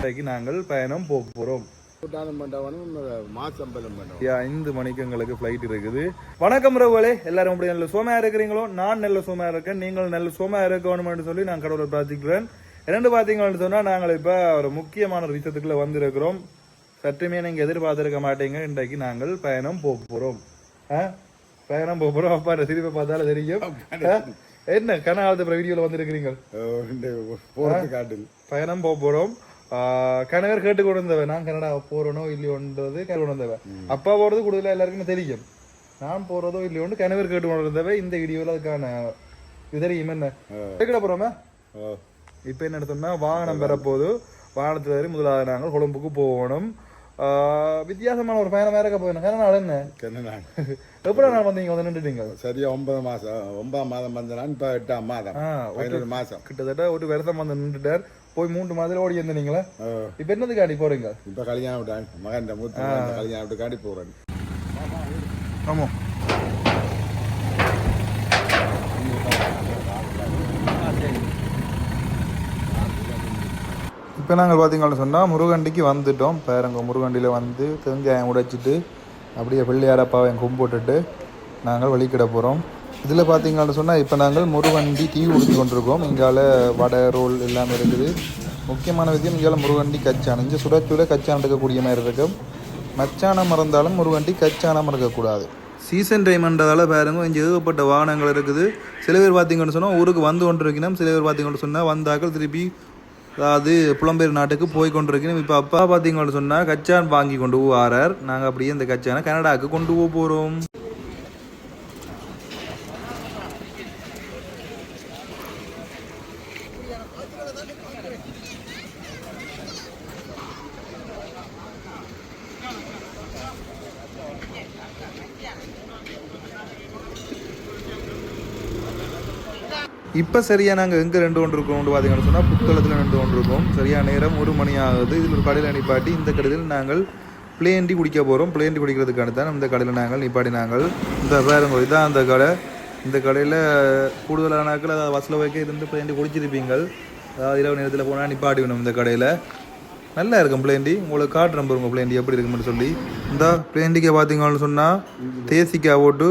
இன்றைக்கு நாங்கள் பயணம் போக போகிறோம் ஐந்து மணிக்கு எங்களுக்கு ஃப்ளைட் இருக்குது. வணக்கம் ரவுகளே எல்லாரும் அப்படி நல்ல சோமையா இருக்கிறீங்களோ? நான் நல்ல சோமையா இருக்கேன் நீங்கள் நல்ல சோமையா இருக்கணும்னு சொல்லி நான் கடவுளை பிரார்த்திக்கிறேன். இரண்டு பார்த்தீங்கன்னு சொன்னா நாங்கள் இப்ப ஒரு முக்கியமான ஒரு விஷயத்துக்குள்ள வந்திருக்கிறோம். சற்றுமே நீங்க எதிர்பார்த்திருக்க மாட்டீங்க இன்றைக்கு நாங்கள் பயணம் போக போறோம். ஆ? பயணம் போக போறோம். அப்பா சிரிப்பை பார்த்தாலும் தெரியும்? என்ன கனகாலத்து வீடியோல வந்திருக்கிறீங்க? பயணம் போக போறோம். கணவர் கேட்டு கொண்டு வந்தவன் நான் கனடா போறனோ இல்லையோன்றது கேட்டு கொண்டு வந்தவன் அப்பா போறது கூடுதலா எல்லாருக்குமே தெரியும். நான் போறதோ இல்லையோன்னு கணவர் கேட்டு கொண்டு வந்தவன் இந்த வீடியோல அதுக்கான இது தெரியும் என்ன கேட்கல போறோமா? இப்ப என்ன சொன்னா வாகனம் பெறப்போது வாகனத்துல ஏறி முதலாவது நாங்கள் கொழும்புக்கு போகணும். வித்தியாசமான ஒரு பயணம் வேற போயிடும் கனடா என்ன? நான் எப்படா நான் வந்தீங்க? வந்து நின்றுட்டீங்க. சரியா ஒன்பது மாசம் ஒன்பதாம் மாதம் வந்தான் இப்ப எட்டாம் மாதம். பதினொரு மாசம். கிட்டத்தட்ட ஒரு வருஷம் வந்து நின்றுட்டார். போய் மூன்று மாதத்துல ஓடி இருந்தீங்களா இப்ப என்னதுக்காண்டி போறீங்க? இப்ப கல்யாணம் விட்டான் மகன் மூத்த கல்யாணம் விட்டு காட்டி போறேன். ஆமா. இப்போ நாங்கள் பார்த்தீங்கன்னு சொன்னால் முருகண்டிக்கு வந்துட்டோம். பேரங்க முருகண்டியில் வந்து தேங்காயம் உடைச்சிட்டு அப்படியே பிள்ளையாரப்பாவை கும்பிட்டுட்டு நாங்கள் வழிக்கிட போகிறோம் இதில் பார்த்தீங்கன்னு சொன்னால் இப்போ நாங்கள் முருகண்டி தீ கொடுத்து கொண்டிருக்கோம். இங்கால வடை ரோல் எல்லாமே இருக்குது. முக்கியமான விஷயம் இங்கால முருகண்டி கச்சான் இங்கே சுட சுட கச்சான் இருக்கக்கூடிய மாதிரி இருக்கும் மச்சானம் மறந்தாலும் முருகண்டி கச்சானம் இருக்கக்கூடாது சீசன் டைம்ன்றதால பாருங்க இங்கே ஏகப்பட்ட வாகனங்கள் இருக்குது. சில பேர் பார்த்தீங்கன்னு சொன்னால் ஊருக்கு வந்து கொண்டிருக்கணும். சில பேர் பார்த்தீங்கன்னு சொன்னால் வந்தாக்கள் திருப்பி அதாவது புலம்பெயர் நாட்டுக்கு போய் கொண்டிருக்கணும். இப்போ அப்பா பார்த்தீங்கன்னு சொன்னால் கச்சான் வாங்கி கொண்டு வாரார் நாங்கள் அப்படியே இந்த கச்சானை கனடாவுக்கு கொண்டு போக போகிறோம். இப்போ சரியாக நாங்கள் எங்கே ரெண்டு ஒன்று இருக்கோம் பார்த்தீங்கன்னு சொன்னால் புத்தளத்தில் ரெண்டு ஒன்று இருக்கோம். சரியா நேரம் ஒரு மணி ஆகுது. இதில் ஒரு கடையில் நிப்பாட்டி இந்த கடையில் நாங்கள் பிளேண்டி குடிக்க போகிறோம் பிளேண்டி குடிக்கிறதுக்கான தான் இந்த கடையில் நாங்கள் நிப்பாட்டி நாங்கள். இந்த பாருங்க தான் அந்த கடை. இந்த கடையில் கூடுதலான நாட்கள் அதாவது வசல வைக்க இருந்து பிளேண்டி குடிச்சிருப்பீங்கள். அதாவது இரவு நேரத்தில் போனால் நிப்பாட்டி வேணும் இந்த கடையில். நல்லா இருக்கும் பிளேண்டி உங்களுக்கு காட்டுறேன் பாருங்க பிளேண்டி எப்படி இருக்குன்னு சொல்லி. இந்த பிளேண்டிக்கை பார்த்தீங்கன்னு சொன்னால் தேசிக்காய் போட்டு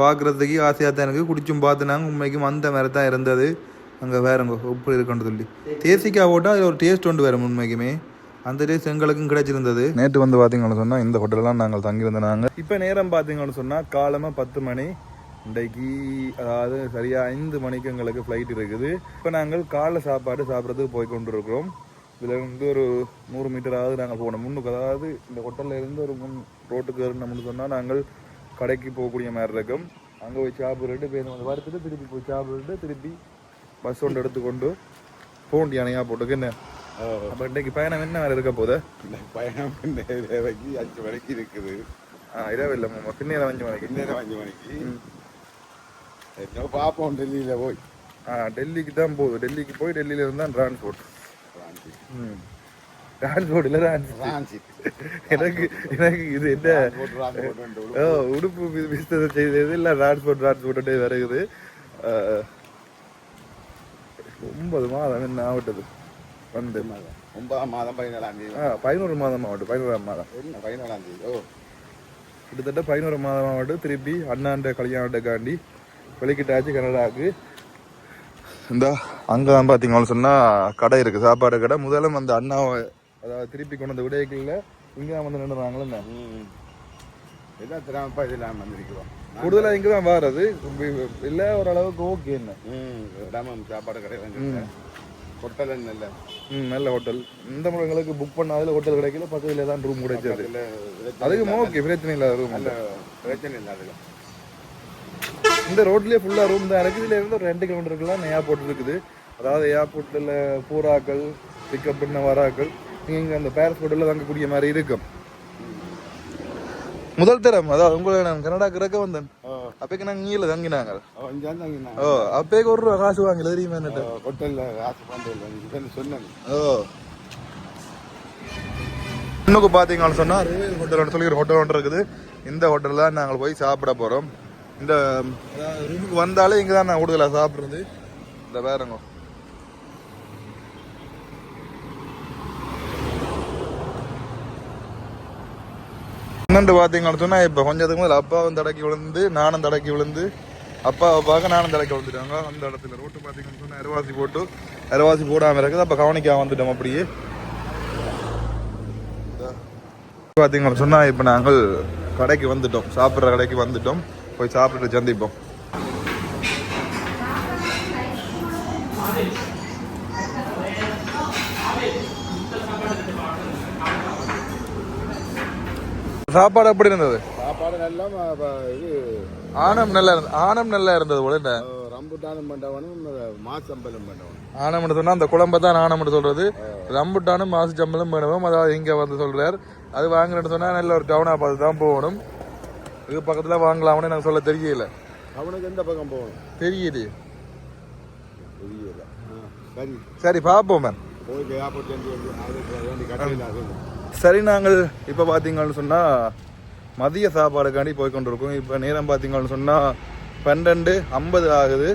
பார்க்குறதுக்கு ஆசையாக தான் இருக்குது குடிச்சும் பார்த்துனாங்க உண்மைக்கும் அந்த மாதிரி தான் இருந்தது. அங்கே வேறங்க உப்பு இருக்குன்னு சொல்லி. தேசிக்காய் போட்டால் அதில் ஒரு டேஸ்ட் ஒன்று வேறு உண்மைக்குமே. அந்த டேஸ்ட் எங்களுக்கும் கிடைச்சிருந்தது. நேற்று வந்து பார்த்தீங்கன்னு சொன்னால் இந்த ஹோட்டலெலாம் நாங்கள் தங்கியிருந்தோம் நாங்கள் இப்போ நேரம் பார்த்தீங்கன்னு சொன்னால் காலமாக பத்து மணி. இன்றைக்கு அதாவது சரியாக ஐந்து மணிக்கு எங்களுக்கு ஃப்ளைட் இருக்குது. இப்போ நாங்கள் காலை சாப்பாடு சாப்பிட்றதுக்கு போய் கொண்டு இருக்கிறோம் இதில் இருந்து ஒரு நூறு மீட்டராவது நாங்கள் போகணும். முன்னுக்கு அதாவது இந்த ஹோட்டலில் இருந்து ஒரு முன் ரோட்டுக்கு ஏறினோம்னு சொன்னால் நாங்கள் கடைக்கு போகக்கூடிய மாதிரி இருக்கும். அங்கே போய் சாப்பிட்டுட்டு போய் வந்து வறுத்துட்டு திருப்பி போய் சாப்பிட்டுட்டு திருப்பி பஸ் ஒன்று எடுத்துக்கொண்டு போண்டி அணையாக போட்டுக்கு என்ன? அப்போ இன்றைக்கு பயணம் என்ன வேறு இருக்க இந்த பயணம் இந்த தேவைக்கு அஞ்சு மணிக்கு இருக்குது. ஆ இரவு இல்லை மாமா. பின்னேரம் அஞ்சு மணிக்கு. நேரம் அஞ்சு மணிக்கு. என்ன பார்ப்போம் டெல்லியில போய். ஆ டெல்லிக்கு தான் போகுது. டெல்லிக்கு போய் டெல்லியில இருந்து தான் டிரான்ஸ்போர்ட் ம். டிரான்ஸ்போர்ட் இல்லை டிரான்ஸ்போர்ட் ராஞ்சி எனக்கு எனக்கு இது என்ன? உடுப்பு. பிஸ்தத்தை செய்தது இல்லை டிரான்ஸ்போர்ட் டிரான்ஸ்போர்ட்டே வருகுது ஒன்பது மாதம் என்ன ஆகட்டது வந்து. ஒன்பதாம் மாதம் பதினேழாம் தேதி. ஆ பதினோரு மாதம் ஆகட்டும் பதினோராம் மாதம். என்ன பதினேழாம் தேதி? ஓ. கிட்டத்தட்ட பதினோரு மாதம் ஆகட்டும் திருப்பி அண்ணாண்ட கல்யாணத்துக்காண்டி வெளிக்கிட்டாச்சு கனடாவுக்கு. இந்த அங்கே தான் பார்த்தீங்கன்னு சொன்னால் கடை இருக்குது சாப்பாடு கடை. முதல்ல அந்த அண்ணாவை அதாவது திருப்பி கொண்டு வந்த விடைகளில் இங்கே தான் வந்து நின்றுறாங்களே எல்லாம் திராமப்பா இதெல்லாம் வந்திருக்கிறோம். கூடுதலாக இங்கே தான் வாரது. இல்லை ஓரளவுக்கு ஓகே என்ன. ம் ராமம் சாப்பாடு கடையில் ஹோட்டல் இல்லை ம் நல்ல ஹோட்டல் இந்த முறை எங்களுக்கு புக் பண்ணாதுல ஹோட்டல் கிடைக்கல பக்கத்துல தான் ரூம் கிடைச்சது இல்லை அதுக்கு ஓகே பிரச்சனை இல்லை ரூம் நல்ல பிரச்சனை இல்லை அதில் இந்த ரோட்லயே ஃபுல்லா ரூம் தான். இருக்குது இதுல இருந்து ஒரு ரெண்டு கிலோமீட்டருக்குலாம் ஏர்போர்ட் இருக்குது. அதாவது ஏர்போர்ட்டில் பூராக்கள் பிக்கப் பண்ண வராக்கள் இங்கே அந்த பேரஸ் ஹோட்டலில் தங்கக்கூடிய மாதிரி இருக்கும். முதல் தரம் அதாவது உங்களை நான் கனடாக்கு இறக்க வந்தேன். அப்போக்கு நாங்கள் இங்கே தங்கினாங்க. ஓ அப்பேக்கு ஒரு ரூபா காசு வாங்கல தெரியுமா என்னட்டு? ஹோட்டலில் காசு சொன்னேன். ஓ. இன்னுக்கு பார்த்தீங்கன்னு சொன்னால் ரோயல் ஹோட்டல் சொல்லி ஒரு ஹோட்டல் ஒன்று இருக்குது. இந்த ஹோட்டலில் தான் நாங்கள் போய் சாப்பிட போகிறோம் இந்த ரூமுக்கு வந்தாலே இங்கே தான் நான் கூடுதலாக சாப்பிட்றது. இந்த வேறங்க என்னண்டு பார்த்தீங்கன்னு சொன்னால் இப்போ கொஞ்சத்துக்கு முதல்ல அப்பாவும் தடக்கி விழுந்து நானும் தடக்கி விழுந்து அப்பாவை பார்க்க நானும் தடக்கி விழுந்துட்டாங்க. அந்த இடத்துல ரோட்டு பார்த்தீங்கன்னு சொன்னால் அரைவாசி போட்டு அரைவாசி போடாமல் இருக்குது. அப்போ கவனிக்காம வந்துட்டோம் அப்படியே. பார்த்தீங்கன்னு சொன்னால் இப்போ நாங்கள் கடைக்கு வந்துட்டோம். சாப்பிட்ற கடைக்கு வந்துட்டோம். போய் சாப்பிட்டுட்டு சந்திப்போம். சாப்பாடு எப்படி இருந்தது? சாப்பாடு அப்ப இது ஆனம் நல்லா இருந்தது ஆனம் நல்லா இருந்தது போல என்ன? ரம்புட்டானும் பண்ணவனும் மாசம்பலம் பண்ணவனும் ஆனம்னு சொன்னா அந்த குழம்பை தான் ஆனம்னு சொல்றது. ரம்புட்டானும் மாசு சம்பளம் வேணும் அதாவது இங்க வந்து சொல்றார். அது வாங்கணும்னு சொன்னா நல்ல ஒரு டவுனா பார்த்து தான் போகணும். இது பக்கத்துல வாங்கலாம்னு எனக்கு சொல்ல தெரியல. அவனுக்கு எந்த பக்கம் போகணும்? தெரியலையே தெரியல. சரி. சரி பார்ப்போம் மேம். போய் சரி நாங்கள் இப்போ பார்த்தீங்கன்னு சொன்னால் மதிய சாப்பாடுக்காண்டி போய் கொண்டிருக்கோம் இப்போ நேரம் பார்த்தீங்கன்னு சொன்னால் பன்னெண்டு ஐம்பது ஆகுது.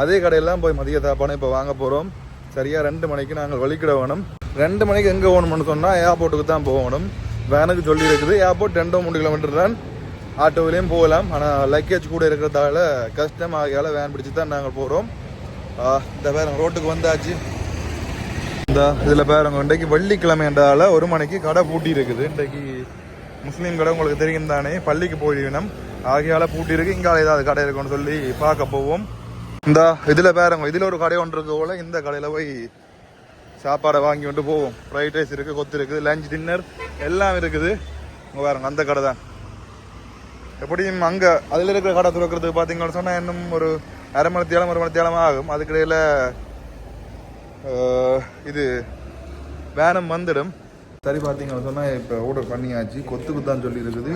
அதே கடையெல்லாம் போய் மதிய சாப்பாடு இப்போ வாங்க போகிறோம் சரியாக ரெண்டு மணிக்கு நாங்கள் வலிக்கிட வேணும். ரெண்டு மணிக்கு எங்கே போகணும்னு சொன்னால் ஏர்போர்ட்டுக்கு தான் போகணும் வேனுக்கு சொல்லி இருக்குது. ஏர்போர்ட் ரெண்டோ மூணு கிலோமீட்டர் தான். ஆட்டோவிலையும் போகலாம். ஆனால் லக்கேஜ் கூட இருக்கிறதால கஷ்டம் ஆகையால் வேன் பிடிச்சி தான் நாங்கள் போகிறோம் இந்த வேறு ரோட்டுக்கு வந்தாச்சு. இந்த இதில் பாருங்க இன்றைக்கு வெள்ளிக்கிழமைன்றால ஒரு மணிக்கு கடை பூட்டி இருக்குது இன்றைக்கு முஸ்லீம் கடை உங்களுக்கு தெரியும் தானே? பள்ளிக்கு போயிடணும் ஆகையால பூட்டி இருக்கு இங்கே ஏதாவது கடை இருக்குன்னு சொல்லி பார்க்க போவோம். இந்த இதில் பாருங்க இதில் ஒரு கடை ஒன்று இருக்க போல. இந்த கடையில் போய் சாப்பாடை வாங்கி கொண்டு போவோம். ஃப்ரைட் ரைஸ் இருக்குது கொத்து இருக்குது லஞ்ச் டின்னர் எல்லாம் இருக்குது. இங்கே பாருங்க அந்த கடை தான். எப்படியும் அங்கே அதில் இருக்கிற கடை துறக்கிறதுக்கு பார்த்தீங்கன்னு சொன்னால் இன்னும் ஒரு அரை மணி தேலம் ஒரு மணி தேலம் ஆகும் அதுக்கிடையில் இது வேனம் வந்துடும். சரி பார்த்தீங்கன்னு சொன்னால் இப்போ ஆர்டர் பண்ணியாச்சு. கொத்து குத்தான்னு சொல்லியிருக்குது.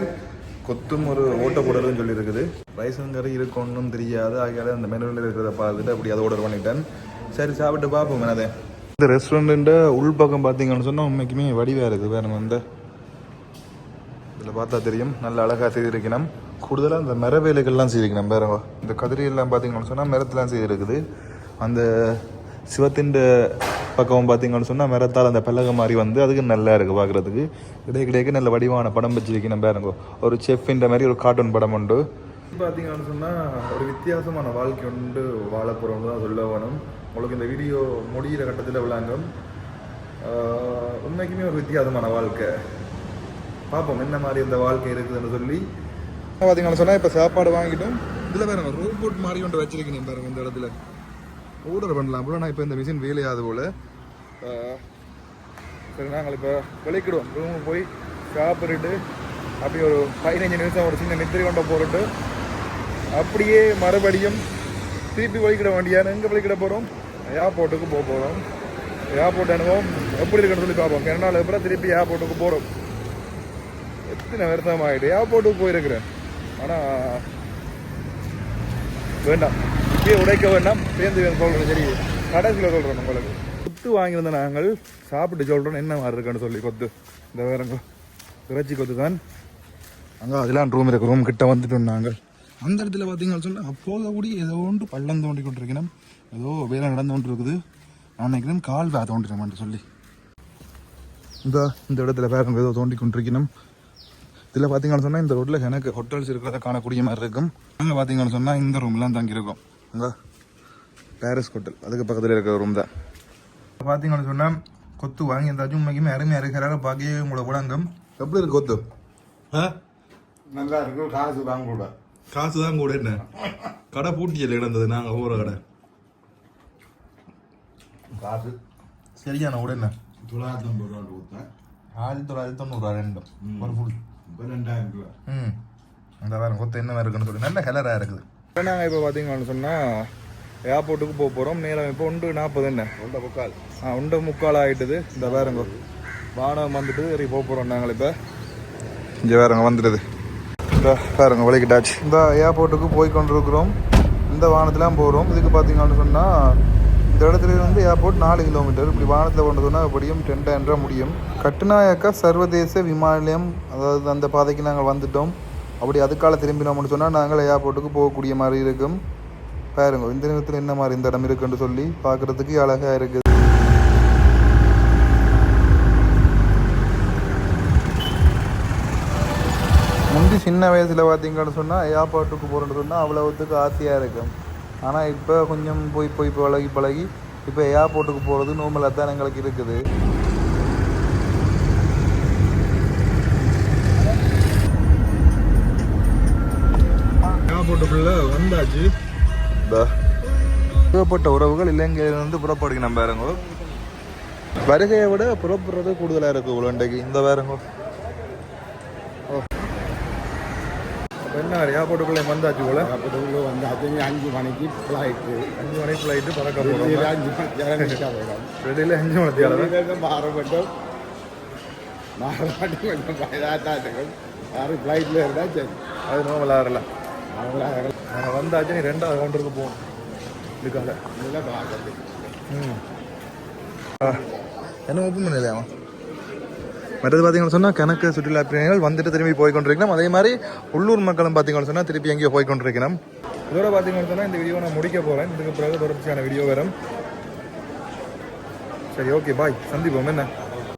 கொத்தும் ஒரு ஓட்ட போடலும் சொல்லியிருக்குது. ரைஸுங்கிற இருக்கணும்னு தெரியாது. ஆகையால அந்த மெனுவில் இருக்கிறத பார்த்துட்டு அப்படி அதை ஆர்டர் பண்ணிட்டேன். சரி சாப்பிட்டு பார்ப்போம் அதை இந்த ரெஸ்டாரண்ட்டு உள்பக்கம் பார்த்தீங்கன்னு சொன்னால் உண்மைக்குமே வடிவாக இருக்குது. வேறு வந்து இதில் பார்த்தா தெரியும். நல்ல அழகாக செய்திருக்கணும். கூடுதலாக இந்த மர வேலைகள்லாம் செய்திருக்கணும். வேற இந்த கதிரியெல்லாம் பார்த்தீங்கன்னு சொன்னால் மரத்துலாம் செய்திருக்குது. அந்த சிவத்தின் பக்கம் பார்த்தீங்கன்னு சொன்னால் மரத்தால் அந்த பல்லக மாதிரி வந்து அதுக்கு நல்லா இருக்குது பார்க்குறதுக்கு இடையே கிடைக்க நல்ல வடிவான படம் வச்சிருக்கணும் பாருங்க. ஒரு செஃப்ன்ற மாதிரி ஒரு கார்ட்டூன் படம் உண்டு. பார்த்தீங்கன்னு சொன்னால் ஒரு வித்தியாசமான வாழ்க்கை உண்டு வாழ தான் சொல்ல வேணும் உங்களுக்கு இந்த வீடியோ முடிகிற கட்டத்தில் விளாங்கும். ஆஹ் உண்மைக்குமே ஒரு வித்தியாசமான வாழ்க்கை. பார்ப்போம் என்ன மாதிரி இந்த வாழ்க்கை இருக்குதுன்னு சொல்லி. பார்த்தீங்கன்னா சொன்னால் இப்போ சாப்பாடு வாங்கிட்டோம். இதில் பாருங்க ரோபோட் மாதிரி ஒன்று வச்சிருக்கேன் பாருங்க இந்த இடத்துல. ஆர்டர் பண்ணலாம் போல நான் இப்போ இந்த மிஷின் வேலையாது போல். சரி நாங்கள் இப்போ விளக்கிடுவோம் ரூமுக்கு போய் சாப்பிட்டுட்டு அப்படி ஒரு பதினஞ்சு நிமிஷம் ஒரு சின்ன நித்திரி கொண்ட போட்டுட்டு அப்படியே மறுபடியும் திருப்பி வலிக்கிட வேண்டியான எங்கே வலிக்கிட போகிறோம் ஏர்போர்ட்டுக்கு போக போகிறோம் ஏர்போர்ட் அனுபவம் எப்படி இருக்குன்னு சொல்லி பார்ப்போம். கனடாவில் அப்புறம் திருப்பி ஏர்போர்ட்டுக்கு போகிறோம் எத்தனை வருஷம் ஆகிட்டு ஏர்போர்ட்டுக்கு போயிருக்கிறேன். ஆனால் வேண்டாம். இப்பயே உடைக்க வேண்டாம். சேர்ந்து சொல்கிறேன் சரி. கடைசியில் சொல்கிறேன் உங்களுக்கு. கொத்து வாங்கியிருந்த நாங்கள் சாப்பிட்டு சொல்கிறோம் என்ன மாதிரி இருக்குன்னு சொல்லி கொத்து. இந்த வேறங்க. இறைச்சி கொத்து தான். அங்கே அதெல்லாம் ரூம் இருக்கு ரூம் கிட்ட வந்துட்டோம் நாங்கள். அந்த இடத்துல பார்த்தீங்கன்னு சொன்னால் அப்போது கூடி ஏதோ ஒன்று பள்ளம் தோண்டி கொண்டிருக்கணும் ஏதோ வேலை நடந்து கொண்டு இருக்குது நான் நினைக்கிறேன் கால் வே தோண்டினோம்னு சொல்லி. இந்த இந்த இடத்துல வேற ஏதோ தோண்டி கொண்டிருக்கணும் இதில் பார்த்தீங்கன்னு சொன்னால் இந்த ரோட்டில் எனக்கு ஹோட்டல்ஸ் இருக்கிறத காணக்கூடிய மாதிரி இருக்கும். அங்கே பார்த்தீங்கன்னு சொன்னால் இந்த ரூம்லாம் தங்கியிருக்கோம். அங்கே பாரிஸ் ஹோட்டல் அதுக்கு பக்கத்தில் இருக்கிற ரூம் தான். பார்த்தீங்கன்னு சொன்னால் கொத்து வாங்கி இருந்தாச்சும் உண்மைக்குமே அருமையாக இருக்கிறாங்க பார்க்கவே உங்களோட உலகம் எப்படி இருக்கு கொத்து? ஆ? நல்லா இருக்கும் காசு தான் கூட. காசு தான் கூட என்ன? கடை பூட்டியில் கிடந்தது நாங்கள் போகிற கடை. காசு. சரியான கூட என்ன? தொள்ளாயிரத்தி ஐம்பது ரூபா கொடுத்தேன். ஆயிரத்தி தொள்ளாயிரத்தி தொண்ணூறுவா ரெண்டும். ஒரு ஃபுல் இப்போ ரெண்டாயிரம் ரூபா ம். அந்த வேறு கொத்து என்ன இருக்குன்னு சொல்லி. நல்ல கலராக இருக்குது. நாங்கள் இப்போ பார்த்தீங்கன்னு சொன்னால் ஏர்போர்ட்டுக்கு போக போகிறோம் நேரம் இப்போ ஒன்று நாற்பது என்ன? ஒன்றை முக்கால். ஆ ஒன்று முக்கால் ஆகிட்டுது இந்த வேறுங்க வானம் வந்துட்டு சரி போக போகிறோம் நாங்கள் இப்போ. இங்கே வேறுங்க வந்துடுது. இந்த வேறுங்க வலிக்கிட்டாச்சு இந்த ஏர்போர்ட்டுக்கு போய் கொண்டிருக்கிறோம். இந்த வானத்துலாம் போகிறோம் இதுக்கு பார்த்தீங்கன்னு சொன்னால் இந்த இடத்துல இருந்து ஏர்போர்ட் நாலு கிலோமீட்டர் இப்படி வானத்தில் கொண்டு சொன்னால் எப்படியும் டென்டாயிரம் ரூபா முடியும். கட்டுநாயக்கா சர்வதேச விமான நிலையம் அதாவது அந்த பாதைக்கு நாங்கள் வந்துட்டோம். அப்படி அதுக்கால திரும்பினோம்னு சொன்னால் நாங்கள் ஏர்போர்ட்டுக்கு போகக்கூடிய மாதிரி இருக்கும். பாருங்க இந்த நேரத்தில் என்ன மாதிரி இந்த இடம் இருக்குன்னு சொல்லி பார்க்குறதுக்கு அழகாக இருக்குது. முந்தி சின்ன வயசில் பார்த்தீங்கன்னு சொன்னால் ஏர்போர்ட்டுக்கு போகிறேன்னு சொன்னால் அவ்வளவுத்துக்கு ஆசையாக இருக்கும். ஆனால் இப்போ கொஞ்சம் போய் போய் பழகி பழகி இப்போ ஏர்போர்ட்டுக்கு போகிறது நோமலாக தான் எங்களுக்கு இருக்குது. ஏர்போர்ட்டுக்குள்ளே வந்தாச்சு. புறப்பட்ட உறவுகள் இலங்கையிலிருந்து புறப்படுகிறோம் பாருங்க. வருகையை விட புறப்படுறது கூடுதலாக இருக்குது உலண்டைக்கு இந்த அப்ப என்ன ஏர்போர்ட்டுக்குள்ளே வந்தாச்சு போல? அப்படி வந்து அது அஞ்சு மணிக்கு ஃப்ளைட்டு அஞ்சு மணி ஃப்ளைட்டு பறக்க போகிறோம் அஞ்சு மணி நிற்க போயிடும் ரெடியில் அஞ்சு மணி அளவு மாறப்பட்டோம் மாறப்பட்டு கொஞ்சம் பயதாத்தான் இருக்கும். யாரும் ஃப்ளைட்டில் இருந்தால் சரி. அது நோ விளாடல அவங்களா நாங்கள் வந்தாச்சு நீ ரெண்டாவது கவுண்டருக்கு போகணும் இதுக்காக. ம். என்ன ஓப்பன் பண்ணலையாமா மற்றது பார்த்தீங்கன்னு சொன்னால் கணக்கு சுற்றுலா பயணிகள் வந்துட்டு திரும்பி போய் கொண்டிருக்கணும். அதே மாதிரி உள்ளூர் மக்களும் பார்த்தீங்கன்னு சொன்னால் திருப்பி எங்கேயோ போய் கொண்டிருக்கணும். இதோட பார்த்தீங்கன்னு சொன்னால் இந்த வீடியோ நான் முடிக்க போகிறேன் இதுக்கு பிறகு தொடர்ச்சியான வீடியோ வரும். சரி ஓகே பாய் சந்திப்போம். என்ன?